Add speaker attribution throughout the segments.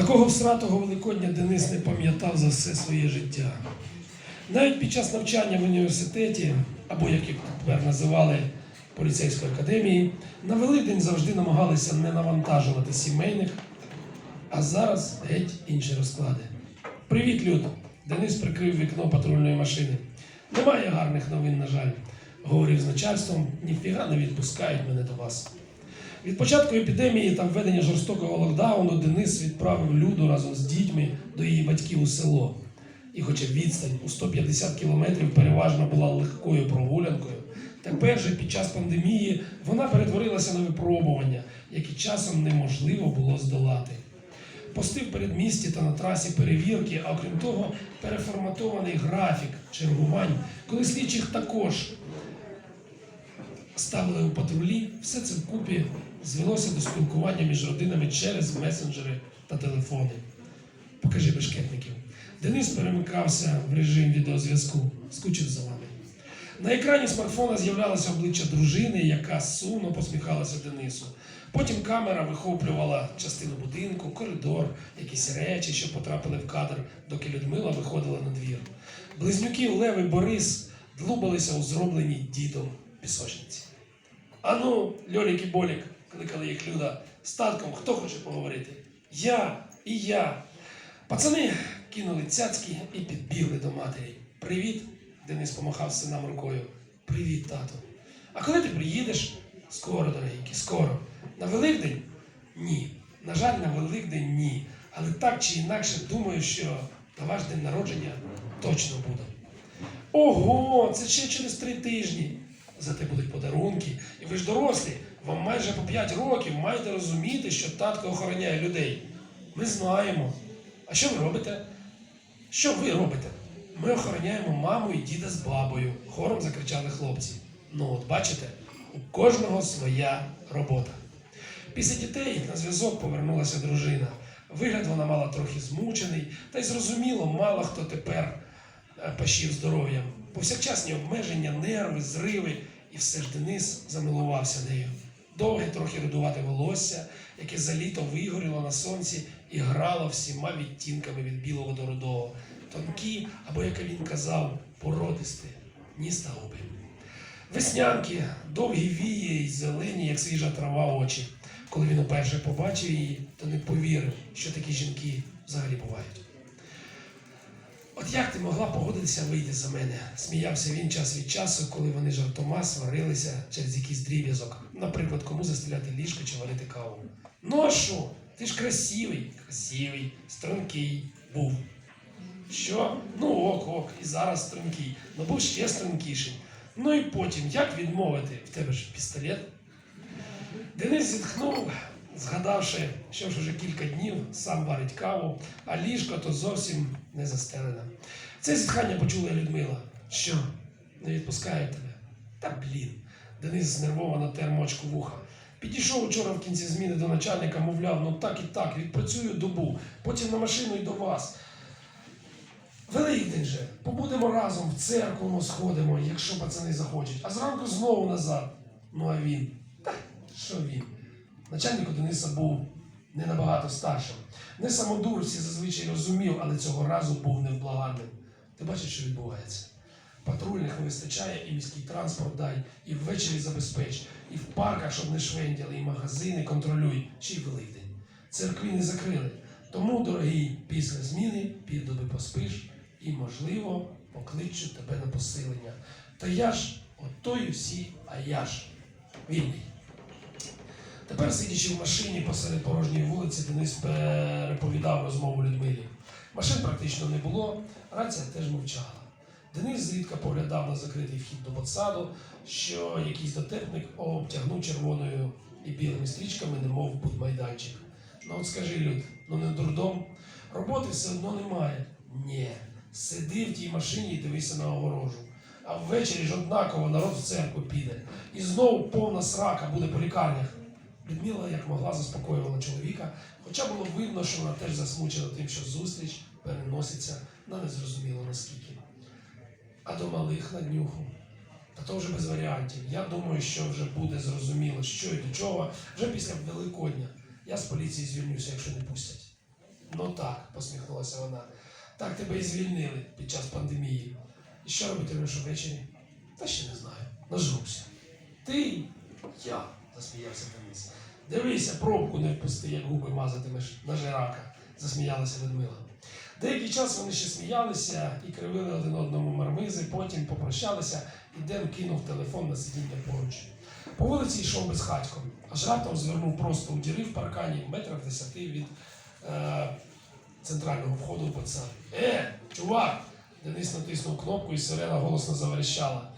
Speaker 1: Такого всратого Великодня Денис не пам'ятав за все своє життя. Навіть під час навчання в університеті, або як їх тепер називали поліцейської академії, на Великдень завжди намагалися не навантажувати сімейних, а зараз геть інші розклади. Привіт, люд! Денис прикрив вікно патрульної машини. Немає гарних новин, на жаль. Говорив з начальством, ніфіга не відпускають мене до вас. Від початку епідемії та введення жорстокого локдауну Денис відправив Люду разом з дітьми до її батьків у село. І хоча відстань у 150 кілометрів переважно була легкою прогулянкою, тепер же під час пандемії вона перетворилася на випробування, які часом неможливо було здолати. Пости в передмісті та на трасі перевірки, а окрім того, переформатований графік чергувань, коли слідчих також ставили у патрулі, все це вкупі звелося до спілкування між родинами через месенджери та телефони. Покажи бешкетників. Денис перемикався в режим відеозв'язку, скучив за вами. На екрані смартфона з'являлося обличчя дружини, яка сумно посміхалася Денису. Потім камера вихоплювала частину будинку, коридор, якісь речі, що потрапили в кадр, доки Людмила виходила на двір. Близнюки Лев і Борис длубалися у зробленій дідом пісочниці. Ану, Льолік і Болік, кликали їх Люда, з татком, хто хоче поговорити? Я і я. Пацани кинули цяцьки і підбігли до матері. Привіт, Денис помахав синам рукою. Привіт, тато. А коли ти приїдеш? Скоро, дорогенькі, скоро. На Великдень? Ні. На жаль, на Великдень ні. Але так чи інакше думаю, що на ваш день народження точно буде. Ого, це ще через три тижні. Зате будуть подарунки. І ви ж дорослі, вам майже по 5 років маєте розуміти, що татко охороняє людей. Ми знаємо. А що ви робите? Що ви робите? Ми охороняємо маму і діда з бабою, хором закричали хлопці. Ну, от бачите, у кожного своя робота. Після дітей на зв'язок повернулася дружина. Вигляд вона мала трохи змучений, та й зрозуміло, мало хто тепер е, пащив здоров'ям. Повсякчасні обмеження, нерви, зриви, і все ж Денис замилувався нею. Довге трохи рудувате волосся, яке за літо вигоріло на сонці і грало всіма відтінками від білого до рудого. Тонкі, або, як він казав, породисті, ніс та губи. Веснянки, довгі вії й зелені, як свіжа трава очі. Коли він уперше побачив її, то не повірив, що такі жінки взагалі бувають. От як ти могла погодитися вийти за мене? Сміявся він час від часу, коли вони жартома сварилися через якийсь дріб'язок. Наприклад, кому застеляти ліжко чи варити каву. Ну а що? Ти ж красивий, красивий, стрункий був. Що? Ну ок, ок, і зараз стрункий, ну був ще стрункіший. Ну і потім, як відмовити? В тебе ж пістолет. Денис зітхнув, згадавши, що ж уже кілька днів сам варить каву, а ліжко то зовсім не застелене. Це зітхання почула Людмила. Що? Не відпускає тебе? Та блін. Денис знервовано тер мочку вуха. Підійшов учора в кінці зміни до начальника, мовляв, ну так і так, відпрацюю добу, потім на машину і до вас. Великдень же, побудемо разом, в церкву сходимо, якщо пацани захочуть, а зранку знову назад. Ну а він? Та що він? Начальник у Дениса був не набагато старшим. Не самодур всі зазвичай розумів, але цього разу був невблаганним. Ти бачиш, що відбувається? Патрульних не вистачає, і міський транспорт дай, і ввечері забезпеч, і в парках, щоб не швендяли, і магазини контролюй, чи й Великдень. Церкві не закрили. Тому, дорогий, після зміни півдоби поспиш і, можливо, покличу тебе на посилення. Та я ж отої всі, а я ж вільний. Тепер, сидячи в машині посеред порожньої вулиці, Денис переповідав розмову Людмилі. Машин практично не було, рація теж мовчала. Денис зрідка поглядав на закритий вхід до ботсаду, що якийсь дотепник обтягнув червоною і білими стрічками, немов будмайданчик. Ну от скажи, Люд, ну не дурдом, роботи все одно немає. Ні, сиди в тій машині і дивися на огорожу. А ввечері ж однаково народ в церкву піде. І знову повна срака буде по лікарнях. Людмила як могла заспокоювала чоловіка, хоча було видно, що вона теж засмучена тим, що зустріч переноситься на незрозуміло наскільки. А до малих на днюху. Та то вже без варіантів. Я думаю, що вже буде зрозуміло, що і до чого вже після Великодня. Я з поліції звільнюся, якщо не пустять. Ну так, посміхнулася вона. Так тебе і звільнили під час пандемії. І що робитимеш увечері? Та ще не знаю. Нажрувся. Ти? Я, засміявся Денис. Дивися, пробку не впусти, як губи мазатимеш на жирака, засміялася Людмила. Деякий час вони ще сміялися і кривили один одному мармизи, потім попрощалися, і Ден кинув телефон на сидіння поруч. По вулиці йшов безхатько, аж раптом звернув просто у діри в паркані метрах десяти від е, центрального входу в пацан. Е, чувак! Денис натиснув кнопку і сирена голосно заверещала.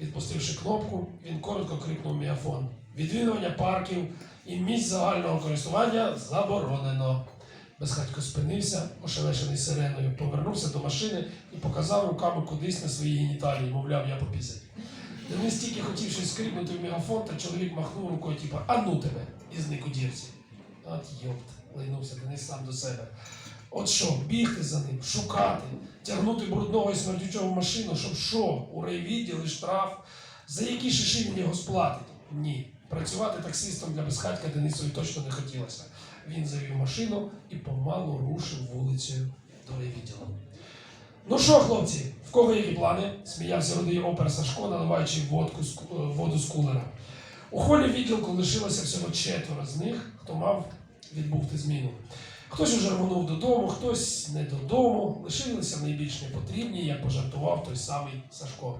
Speaker 1: Відпустивши кнопку, він коротко крикнув в мегафон. Відвідування парків і місць загального користування заборонено. Безхатько спинився, ошелешений сиреною, повернувся до машини і показав руками кудись на свої геніталії, мовляв, я попісять. Денис тільки хотів щось скрипнути в мегафон, та чоловік махнув рукою, типу, а ну тебе, і зник у дірці. От йопт, лайнувся Денис сам до себе. От що, бігти за ним, шукати, тягнути брудного і смердючого машину, щоб що, у райвідділ і штраф, за які шиші він його сплатить? Ні. Працювати таксистом для безхатька Денисові точно не хотілося. Він завів машину і помалу рушив вулицею до райвідділу. Ну що, хлопці, в кого які плани? сміявся рудий опер Сашко, наливаючи водку е, воду з кулера. У холі відділку лишилося всього четверо з них, хто мав відбути зміну. Хтось уже рвонув додому, хтось не додому, лишилися найбільш непотрібні, як пожартував той самий Сашко.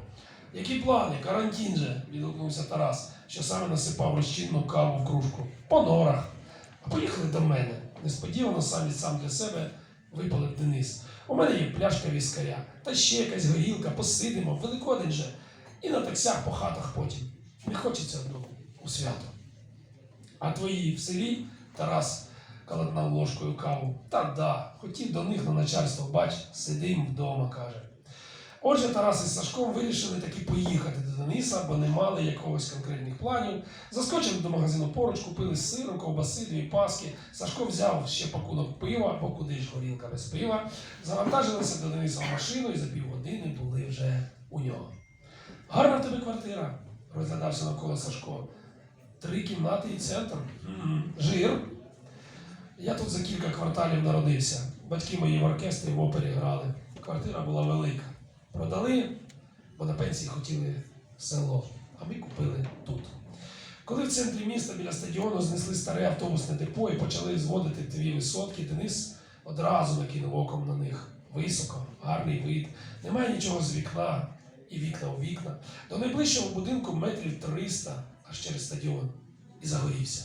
Speaker 1: Які плани? Карантин же, відгукнувся Тарас, що саме насипав розчинну каву в кружку. По норах. А поїхали до мене. Несподівано сам від сам для себе випалив Денис. У мене є пляшка віскаря, та ще якась горілка, посидимо, великодень же. І на таксях по хатах потім. Не хочеться одного у свято. А твої в селі Тарас калатнав ложкою каву. Та да, хотів до них на начальство, бач, сидим вдома, каже. Отже, Тарас із Сашком вирішили таки поїхати до Дениса, бо не мали якогось конкретних планів. Заскочили до магазину поруч, купили сиру, ковбаси, дві паски. Сашко взяв ще пакунок пива, бо куди ж горілка без пива. Завантажилися до Дениса в машину і за півгодини були вже у нього. Гарна в тебе квартира, розглядався навколо Сашко. Три кімнати і центр. Жир. Я тут за кілька кварталів народився. Батьки мої в оркестрі в опері грали. Квартира була велика. Продали, бо на пенсії хотіли село, а ми купили тут. Коли в центрі міста біля стадіону знесли старе автобусне депо і почали зводити дві висотки, Денис одразу накинув оком на них. Високо, гарний вид, немає нічого з вікна і вікна у вікна. До найближчого будинку метрів 300 аж через стадіон. І загорівся.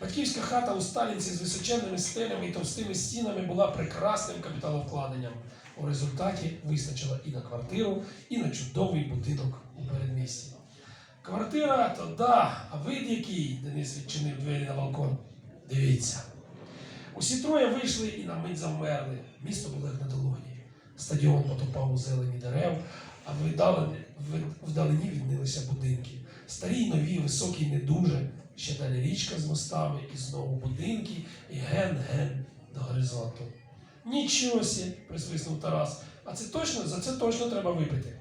Speaker 1: Батьківська хата у Сталінці з височенними стелями і товстими стінами була прекрасним капіталовкладенням. У результаті вистачило і на квартиру, і на чудовий будинок у передмісті. Квартира то да, а вид який, Денис відчинив двері на балкон. Дивіться. Усі троє вийшли і на мить завмерли. Місто було як на долоні. Стадіон потопав у зелені дерев, а вдалині, віднилися будинки. Старі, нові, високі, не дуже. Ще далі річка з мостами, і знову будинки, і ген-ген до горизонту. Нічого сі, присвиснув Тарас. А це точно, за це точно треба випити.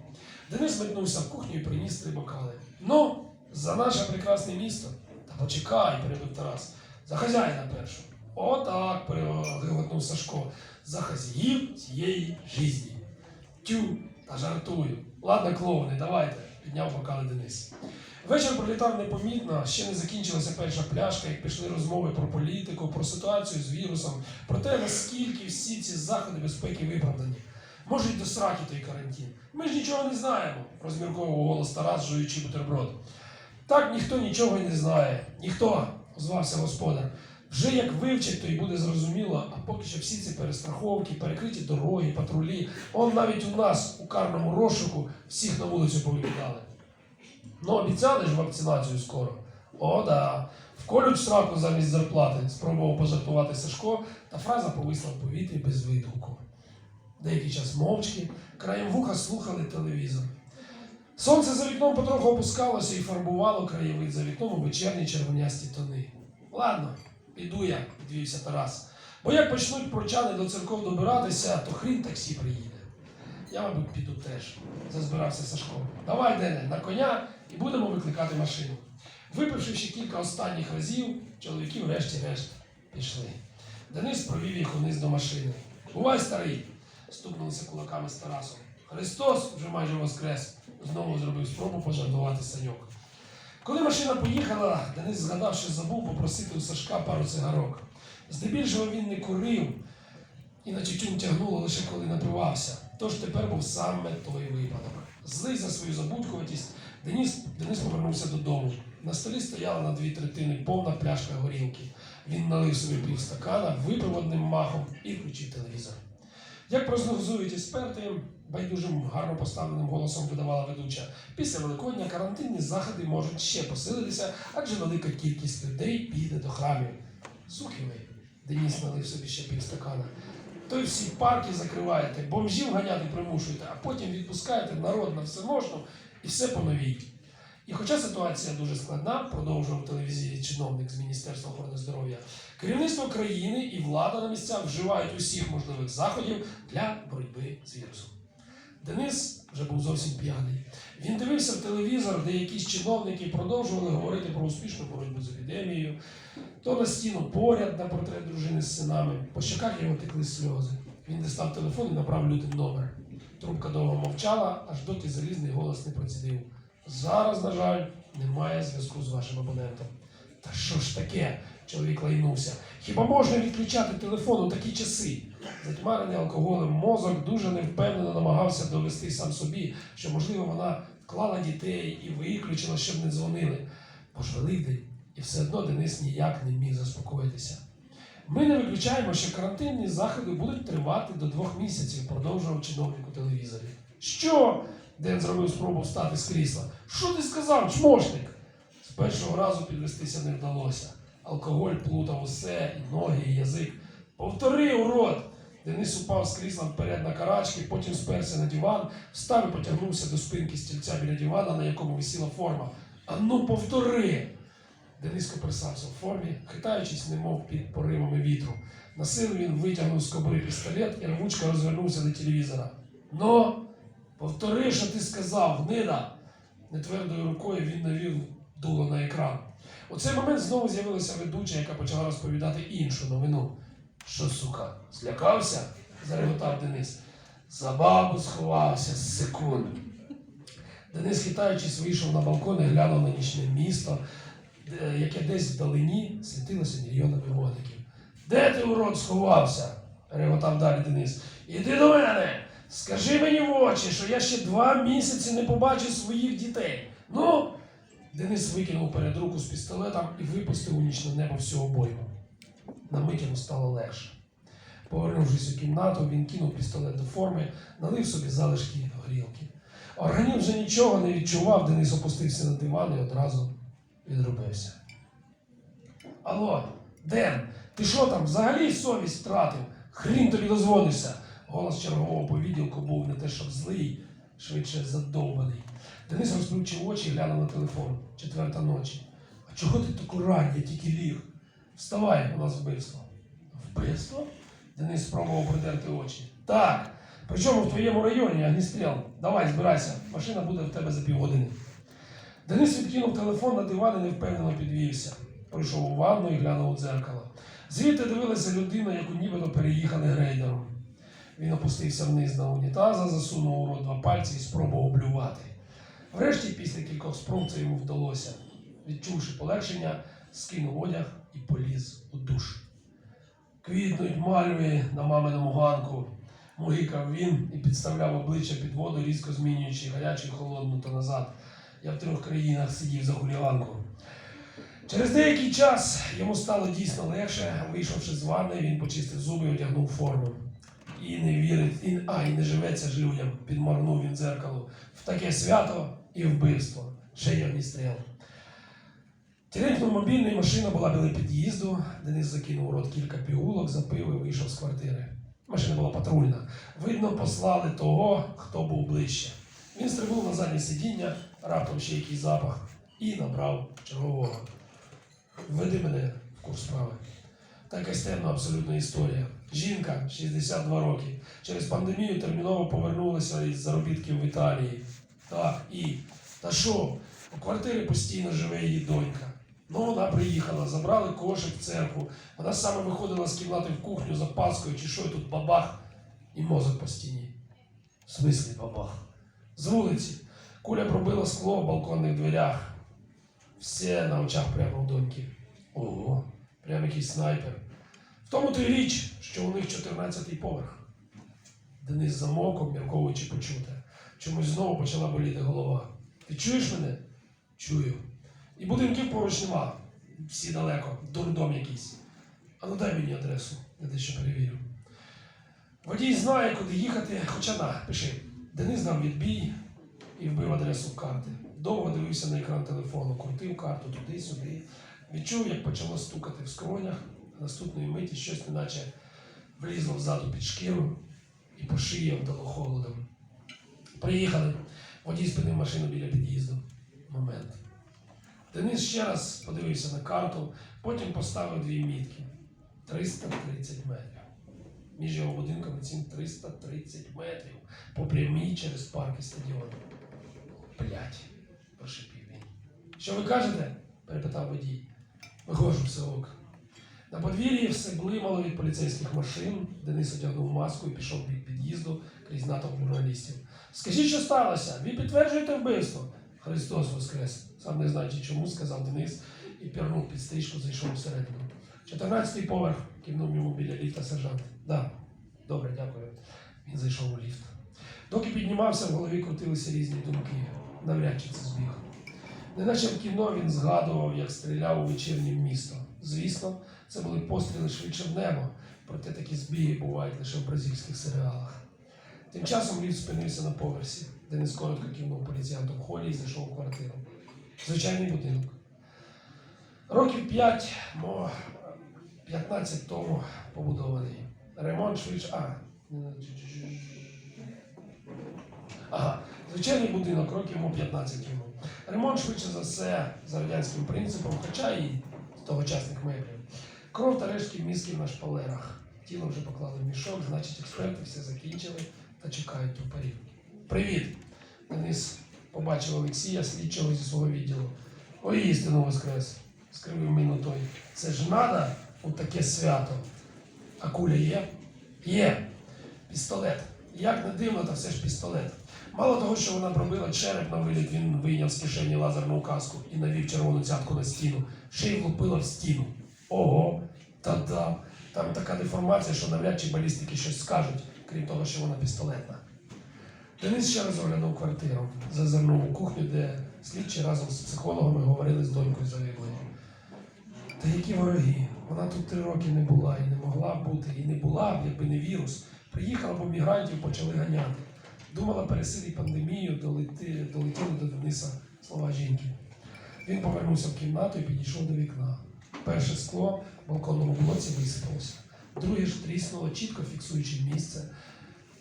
Speaker 1: Денис метнувся в кухню і приніс три бокали. Ну, за наше прекрасне місто. Та почекай, перебив Тарас. За хазяїна першу. Отак, переготнув Сашко. За хазяїв цієї житті. Тю, та жартую. Ладно, клоуни, давайте, підняв бокали Денис. Вечір пролітав непомітно, ще не закінчилася перша пляшка, як пішли розмови про політику, про ситуацію з вірусом, про те, наскільки всі ці заходи безпеки виправдані. Може, й до сраки той карантин. Ми ж нічого не знаємо, розмірковував голос Тарас, жуючи бутерброд. Так ніхто нічого й не знає. Ніхто, озвався господар. Вже як вивчить, то й буде зрозуміло, а поки що всі ці перестраховки, перекриті дороги, патрулі, он навіть у нас у карному розшуку всіх на вулицю повикидали. Ну, обіцяли ж вакцинацію скоро. О, да. Вколють сраку замість зарплати, спробував пожартувати Сашко, та фраза повисла в повітрі без видгуку. Деякий час мовчки, краєм вуха слухали телевізор. Сонце за вікном потроху опускалося і фарбувало краєвид за вікном у вечірні червонясті тони. Ладно, піду я, підвівся Тарас. Бо як почнуть прочани до церков добиратися, то хрін таксі приїде. Я, мабуть, піду теж, зазбирався Сашко. Давай, Дене, на коня і будемо викликати машину. Випивши ще кілька останніх разів, чоловіки врешті-решт пішли. Денис провів їх униз до машини. Бувай, старий! стукнулися кулаками з Тарасом. Христос вже майже воскрес. Знову зробив спробу пожартувати саньок. Коли машина поїхала, Денис згадав, що забув попросити у Сашка пару цигарок. Здебільшого він не курив, і на тютюн тягнуло лише коли напивався. Тож тепер був саме той випадок. Злий за свою забудькуватість, Денис, Денис повернувся додому. На столі стояла на дві третини повна пляшка горілки. Він налив собі півстакана, випив одним махом і включив телевізор. Як прогнозують експерти, байдужим гарно поставленим голосом видавала ведуча, після Великодня карантинні заходи можуть ще посилитися, адже велика кількість людей піде до храмів. Суки ви, Деніс налив собі ще півстакана. То й всі парки закриваєте, бомжів ганяти примушуєте, а потім відпускаєте народ на все можна і все по новій. І хоча ситуація дуже складна, продовжував телевізійний чиновник з Міністерства охорони здоров'я, керівництво країни і влада на місцях вживають усіх можливих заходів для боротьби з вірусом. Денис вже був зовсім п'яний. Він дивився в телевізор, де якісь чиновники продовжували говорити про успішну боротьбу з епідемією, то на стіну поряд на портрет дружини з синами. По щоках його текли сльози. Він дістав телефон і направ лютим номер. Трубка довго мовчала, аж доки залізний голос не процідив. Зараз, на жаль, немає зв'язку з вашим абонентом. Та що ж таке? Чоловік лайнувся. Хіба можна відключати телефон у такі часи? Затьмарений алкоголем мозок дуже невпевнено намагався довести сам собі, що, можливо, вона вклала дітей і виключила, щоб не дзвонили. Бо ж Великдень, і все одно Денис ніяк не міг заспокоїтися. Ми не виключаємо, що карантинні заходи будуть тривати до двох місяців, продовжував чиновник у телевізорі. Що? Ден зробив спробу встати з крісла. Що ти сказав, чмошник? З першого разу підвестися не вдалося. Алкоголь плутав усе, і ноги, і язик. Повтори, урод! Денис упав з крісла вперед на карачки, потім сперся на диван, встав і потягнувся до спинки стільця біля дивана, на якому висіла форма. Ану, повтори! Денис копирсався в формі, хитаючись, немов під поривами вітру. На силу він витягнув з кобури пістолет і рвучко розвернувся до телевізора. Ну, повтори, що ти сказав, гнида! Нетвердою рукою він навів дуло на екран. У цей момент знову з'явилася ведуча, яка почала розповідати іншу новину. Що, сука, злякався? зареготав Денис. За бабу сховався з секунд. Денис, хитаючись, вийшов на балкон і глянув на нічне місто, де- яке десь вдалині світилося мільйонами вогників. Де ти, урод, сховався? реготав далі Денис. Іди до мене! Скажи мені в очі, що я ще два місяці не побачив своїх дітей. Ну, Денис викинув перед руку з пістолетом і випустив у нічне небо всю обойму. На мить йому стало легше. Повернувшись у кімнату, він кинув пістолет до форми, налив собі залишки горілки. Організм вже нічого не відчував, Денис опустився на диван і одразу відробився. Алло, Ден, ти що там, взагалі совість втратив? Хрін тобі дозвонишся. Голос чергового по відділку був не те, щоб злий, швидше задовбаний. Денис розплющив очі і глянув на телефон. Четверта ночі. А чого ти таку рань? Я тільки ліг. Вставай, у нас вбивство. Вбивство? Денис спробував придерти очі. Так. Причому в твоєму районі огністріл. Давай, збирайся, машина буде в тебе за півгодини. Денис відкинув телефон на диван і невпевнено підвівся. Прийшов у ванну і глянув у дзеркало. Звідти дивилася людина, яку нібито переїхали грейдером. Він опустився вниз на унітаза, засунув у рот два пальці і спробував облювати. Врешті, після кількох спроб, це йому вдалося. Відчувши полегшення, скинув одяг і поліз у душ. Квітнуть мальви на маминому ганку. Мугикав він і підставляв обличчя під воду, різко змінюючи гарячу холодну то назад. Я в трьох країнах сидів за хуліганку. Через деякий час йому стало дійсно легше. Вийшовши з ванни, він почистив зуби і одягнув форму. І не вірить, і, а, і не живеться ж людям, підморгнув він дзеркало. В таке свято і вбивство. Ще й огністріл. Тіренькнув мобільний, машина була біля під'їзду. Денис закинув у рот кілька пігулок, запив і вийшов з квартири. Машина була патрульна. Видно, послали того, хто був ближче. Він стрибнув на заднє сидіння, раптом ще якийсь запах, і набрав чергового. Введи мене в курс справи. Та якась темна абсолютна історія. Жінка 62 роки. Через пандемію терміново повернулася із заробітків в Італії. Так, і. Та що? У квартирі постійно живе її донька. Ну, вона приїхала, забрали кошик в церкву. Вона саме виходила з кімнати в кухню за паскою, чи що, тут бабах і мозок по стіні. В смислі бабах? З вулиці. Куля пробила скло в балконних дверях. Все на очах прямо у доньки. Ого, прямо якийсь снайпер. В тому то й річ, що у них 14-й поверх. Денис замовк, обмірковуючи почуте. Чомусь знову почала боліти голова. Ти чуєш мене? Чую. І будинків поруч нема. Всі далеко, дурдом якийсь. А ну дай мені адресу, я дещо перевірю. Водій знає, куди їхати, хоча на, пиши. Денис дав відбій і вбив адресу карти. Довго дивився на екран телефону, крутив карту туди-сюди. Відчув, як почало стукати в скронях, наступної миті щось неначе влізло взаду під шкіру і по шиї вдало холодом. Приїхали. Водій спинив машину біля під'їзду. Момент. Денис ще раз подивився на карту, потім поставив дві мітки. 330 метрів. Між його будинком цим 330 метрів по прямій через парк і стадіон. Блять, прошипів він. Що ви кажете? перепитав водій. Виходжу в. На подвір'ї все блимало від поліцейських машин. Денис одягнув маску і пішов в бік під'їзду крізь натовп журналістів. Скажіть, що сталося? Ви підтверджуєте вбивство? Христос Воскрес. Сам не знаючи чому, сказав Денис і пірнув під стрічку, зайшов всередину. 14-й поверх, кивнув йому біля ліфта сержант. Да, добре, дякую. Він зайшов у ліфт. Доки піднімався, в голові крутилися різні думки. Навряд чи це збіг. Неначе в кіно він згадував, як стріляв у вечірнє місто. Звісно, це були постріли швидше в небо, проте такі збіги бувають лише в бразильських серіалах. Тим часом ліфт спинився на поверсі, де не коротко кивнув поліціянту в холі і зайшов у квартиру. Звичайний будинок. Років 5, мо 15 тому побудований. Ремонт швидше. А. Ага. Звичайний будинок, років йому 15 йому. Ремонт швидше за все за радянським принципом, хоча і з тогочасних меблів. Кров та рештки мізків на шпалерах. Тіло вже поклали в мішок, значить експерти все закінчили та чекають тупорів. Привіт! Денис побачив Олексія, слідчого зі свого відділу. Ой, істину воскрес! скривив міну той. Це ж надо у таке свято. А куля є? Є. Пістолет. Як не дивно, та все ж пістолет. Мало того, що вона пробила череп на виліт, він вийняв з кишені лазерну каску і навів червону цятку на стіну. Ще й влупила в стіну. Ого, та-да. Там така деформація, що навряд чи балістики щось скажуть, крім того, що вона пістолетна. Денис ще раз оглянув квартиру, зазирнув у кухню, де слідчі разом з психологами говорили з донькою загиблої. Та які вороги? Вона тут три роки не була і не могла бути, і не була якби не вірус. Приїхала, бо мігрантів почали ганяти. Думала пересилить пандемію, долети, долетіли до Дениса слова жінки. Він повернувся в кімнату і підійшов до вікна. Перше скло в балконному блоці висипалося. Друге ж тріснуло, чітко фіксуючи місце,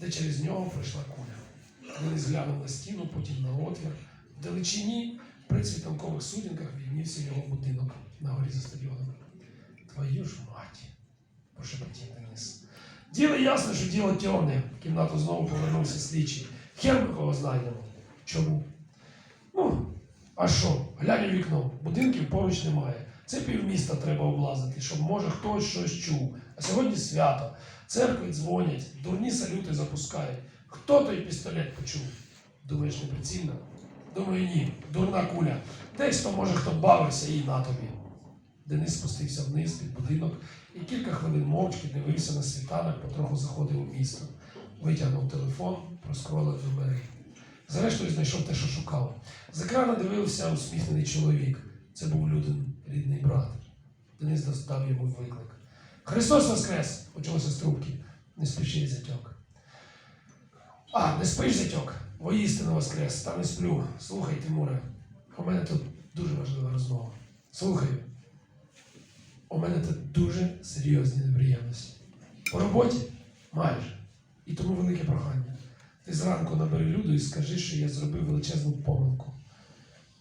Speaker 1: де через нього пройшла куля. Денис глянув на стіну, потім на отвір. В далечині при світанкових сутінках віднівся його будинок на горі за стадіоном. Твою ж мать, прошепотів Денис. Діло ясно, що діло темне. В кімнату знову повернувся слідчий. Хер ми кого знайдемо. Чому? Ну, а що? Глянь у вікно, будинків поруч немає. Це півміста треба облазити, щоб може хтось щось чув. А сьогодні свято. Церкви дзвонять, дурні салюти запускають. Хто той пістолет почув? Думаєш, неприцільно? Думаю, ні. Дурна куля. Десь то може хто бавився і на тобі. Денис спустився вниз під будинок і кілька хвилин мовчки дивився на світанок, потроху заходив у місто. Витягнув телефон, проскролив номери. Зрештою знайшов те, що шукав. З екрана дивився усміхнений чоловік. Це був Людин, рідний брат. Денис дав йому виклик. Христос Воскрес! почалося з трубки. Не спіши, зятьок. А, не спиш, зятьок? Воістину Воскрес, та не сплю. Слухай, Тимуре, у мене тут дуже важлива розмова. Слухаю. У мене тут дуже серйозні неприємності. По роботі майже. І тому велике прохання. Ти зранку набери люду і скажи, що я зробив величезну помилку.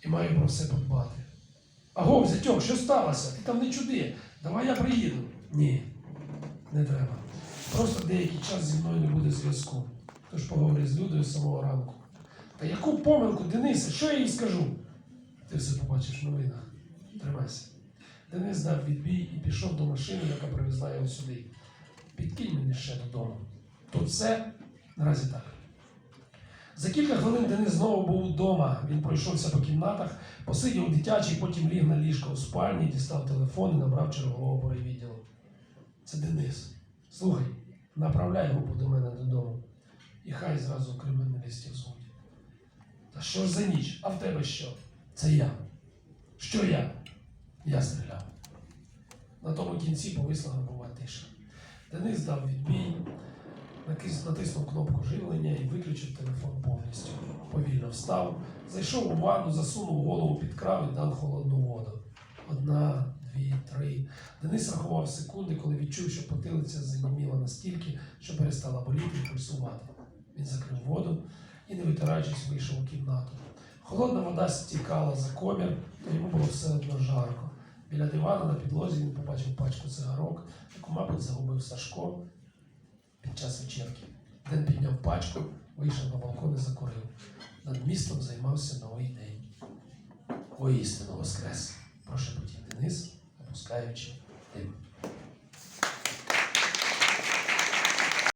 Speaker 1: І маю про все подбати. Аго, зятьок, що сталося? Ти там не чуди. Давай я приїду. Ні, не треба. Просто деякий час зі мною не буде зв'язку. Тож поговори з Людою з самого ранку. Та яку помилку, Денисе, що я їй скажу? Ти все побачиш в новинах. Тримайся. Денис дав відбій і пішов до машини, яка привезла його сюди. Підкинь мені ще додому. Тут все наразі так. За кілька хвилин Денис знову був вдома. Він пройшовся по кімнатах, посидів у дитячій, потім ліг на ліжко у спальні, дістав телефон і набрав чергового по відділу. Це Денис. Слухай, направляй групу до мене додому. І хай зразу криміналістів звуть. Та що ж за ніч? А в тебе що? Це я. Що я? Я стріляв. На тому кінці повисла гробова тиша. Денис дав відбій, натиснув кнопку живлення і виключив телефон повністю. Повільно встав, зайшов у ванну, засунув голову під кран і дав холодну воду. Одна, дві, три. Денис рахував секунди, коли відчув, що потилиця заніміла настільки, що перестала боліти і пульсувати. Він закрив воду і, не витираючись, вийшов у кімнату. Холодна вода стікала за комір, то йому було все одно жарко. Біля дивана на підлозі він побачив пачку цигарок, яку, мабуть, загубив Сашко під час вечірки. Ден підняв пачку, вийшов на балкон і закурив. Над містом займався новий день. Воістину воскрес, прошепотів Денис, опускаючи дим.